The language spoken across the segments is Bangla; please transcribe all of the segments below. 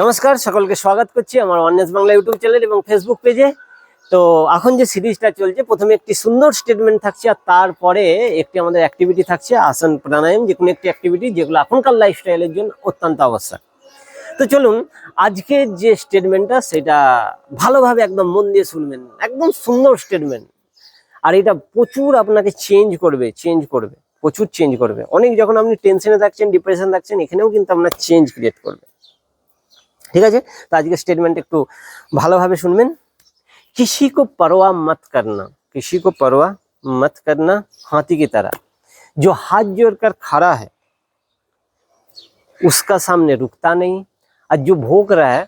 নমস্কার, সকলকে স্বাগত করছি আমার ওয়াননেস বাংলা ইউটিউব চ্যানেল এবং ফেসবুক পেজে। তো এখন যে সিরিজটা চলছে, প্রথমে একটি সুন্দর স্টেটমেন্ট থাকছে আর তারপরে একটি আমাদের অ্যাক্টিভিটি থাকছে, আসন প্রাণায়াম যে কোনো একটি অ্যাক্টিভিটি যেগুলো এখনকার লাইফস্টাইলের জন্য অত্যন্ত আবশ্যক। তো চলুন, আজকে যে স্টেটমেন্টটা সেটা ভালোভাবে একদম মন দিয়ে শুনবেন, একদম সুন্দর স্টেটমেন্ট আর এটা প্রচুর আপনাকে চেঞ্জ করবে চেঞ্জ করবে, প্রচুর চেঞ্জ করবে। অনেক যখন আপনি টেনশনে থাকছেন ডিপ্রেশন থাকছেন, এখানেও কিন্তু আপনার চেঞ্জ ক্রিয়েট করবে। ঠিক আছে তো আজকে স্টেটমেন্ট একটু ভালোভাবে শুনবেন किसी को परवाह मत करना किसी को परवाह मत करना हाथी की तरह जो हाथ जोड़कर खड़ा है उसका सामने रुकता नहीं और जो भोग रहा है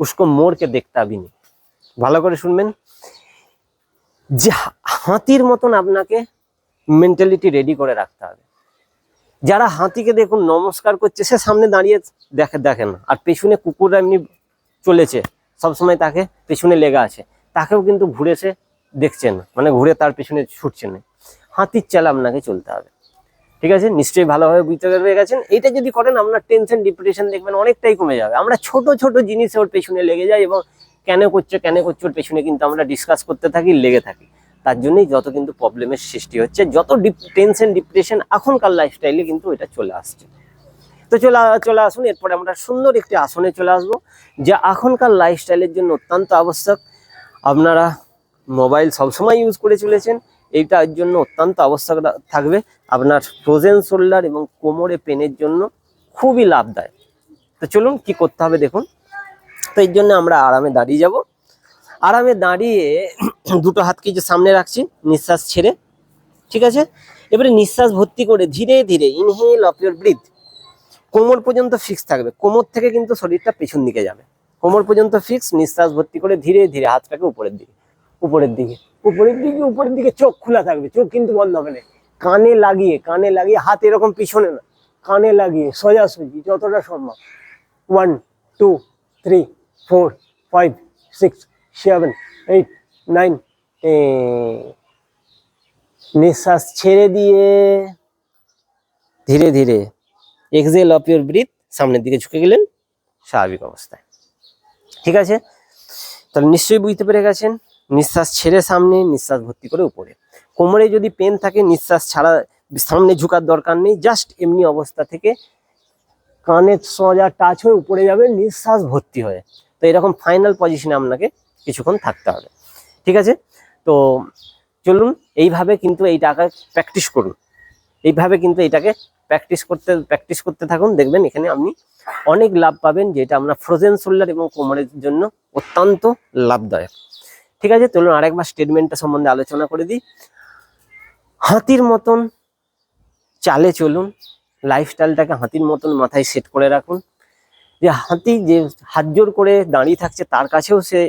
उसको मोड़ के देखता भी नहीं ভালো করে শুনবেন যে হা- হাতির মতন আপনাকে মেন্টালিটি রেডি করে রাখতে হবে যারা হাতিকে দেখুন নমস্কার করছে, সে সামনে দাঁড়িয়ে দেখে দেখে না আর পেছনে কুকুররা এমনি চলেছে। সবসময় তাকে পেছনে লেগে আছে। তাকেও কিন্তু ঘুরে সে দেখছে না। মানে ঘুরে তার পেছনে ছুটছে না। হাতির চাল আপনাকে চলতে হবে। ঠিক আছে? নিশ্চয়ই ভালোভাবে বুঝতে পেরে গেছেন। এটা যদি করেন, আপনার টেনশন ডিপ্রেশন দেখবেন অনেকটাই কমে যাবে। আমরা ছোট ছোট জিনিসে ওর পেছনে লেগে যাই এবং কেন করছ কেন করছ ওর পেছনে কিন্তু আমরা ডিসকাস করতে থাকি, লেগে থাকি। তার জন্যই যত কিন্তু প্রবলেমের সৃষ্টি হচ্ছে, যত টেনশন ডিপ্রেশন এখনকার লাইফস্টাইলে কিন্তু এটা চলে আসছে। তো চলে চলে আসুন, এরপরে আমরা সুন্দর একটি আসনে চলে আসব, যা এখনকার লাইফস্টাইলের জন্য অত্যন্ত আবশ্যক। আপনারা মোবাইল সবসময় ইউজ করে চলেছেন, এইটার জন্য অত্যন্ত আবশ্যক থাকবে। আপনার ফ্রোজেন শোল্ডার এবং কোমরে পেনের জন্য খুবই লাভদায়ক। তো চলুন কি করতে হবে দেখুন। তো এর জন্য আমরা আরামে দাঁড়িয়ে যাব। আরামে দাঁড়িয়ে দুটো হাতকে যে সামনে রাখছি, নিঃশ্বাস ছেড়ে, ঠিক আছে? এবারে নিঃশ্বাস ভর্তি করে ধীরে ধীরে ইনহেল অফ ইউর ব্রিথ কোমর পর্যন্ত ফিক্স থাকবে। কোমর থেকে কিন্তু শরীরটা পেছন দিকে যাবে। কোমর পর্যন্ত ফিক্স নিঃশ্বাস ভর্তি করে ধীরে ধীরে হাতটাকে উপরের দিকে উপরের দিকে। উপরের দিকে উপরের দিকে চোখ খোলা থাকবে। চোখ কিন্তু বন্ধ হবে না। কানে লাগিয়ে কানে লাগিয়ে হাত এরকম পিছনে না। কানে লাগিয়ে, সোজাসুজি, যতটা সম্ভব। One two three four five six seven eight nine নিঃশ্বাস ছেড়ে দিয়ে, ধীরে ধীরে এক্সেল অফ ইউর ব্রিথ সামনের দিকে ঝুঁকে গেলেন, স্বাভাবিক অবস্থায়। ঠিক আছে? তাহলে নিশ্চয়ই বুঝতে পেরে গেছেন, নিঃশ্বাস ছেড়ে সামনে, নিঃশ্বাস ভর্তি করে উপরে। কোমরে যদি পেন থাকে, নিঃশ্বাস ছাড়া সামনে ঝুঁকার দরকার নেই জাস্ট এমনি অবস্থা থেকে কানের সোজা টাচ হয়ে উপরে যাবে, নিঃশ্বাস ভর্তি হয়ে। তো এরকম ফাইনাল পজিশনে আপনাকে কিছুক্ষণ থাকতে হবে। ঠিক আছে? তো চলুন, এইভাবে কিন্তু এই টাকা প্র্যাকটিস করুন। এইভাবে কিন্তু এটাকে প্র্যাকটিস করতে প্র্যাকটিস করতে থাকুন। দেখবেন এখানে আপনি অনেক লাভ পাবেন, যেটা আমরা ফ্রোজেন শোল্ডার এবং কোমরের জন্য অত্যন্ত লাভদায়ক। ঠিক আছে? চলুন আরেকবার স্টেটমেন্টটা সম্বন্ধে আলোচনা করে দিই। হাতির মতন চালে চলুন লাইফস্টাইলটাকে হাতির মতন মাথায় সেট করে রাখুন। যে হাতি যে হাত জোর করে দাঁড়িয়ে থাকছে, তার কাছেও সে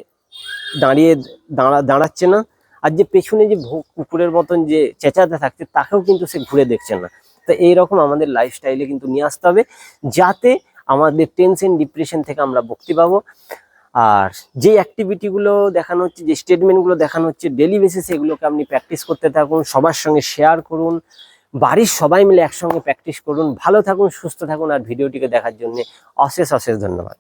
দাঁড়িয়ে দাঁড়া দাঁড়াচ্ছে না। আর যে পেছনে যে কুকুরের মতন যে চেঁচাতে থাকছে, তাকেও কিন্তু সে ঘুরে দেখছে না। তো এইরকম আমাদের লাইফস্টাইলে কিন্তু নিয়ে আসতে হবে, যাতে আমাদের টেনশন ডিপ্রেশন থেকে আমরা মুক্তি পাবো। আর যে অ্যাক্টিভিটিগুলো দেখানো হচ্ছে, যে স্টেটমেন্টগুলো দেখানো হচ্ছে ডেলি বেসিসে এগুলোকে আপনি প্র্যাকটিস করতে থাকুন, সবার সঙ্গে শেয়ার করুন, বাড়ির সবাই মিলে একসঙ্গে প্র্যাকটিস করুন। ভালো থাকুন, সুস্থ থাকুন, আর ভিডিওটিকে দেখার জন্য অশেষ অশেষ ধন্যবাদ।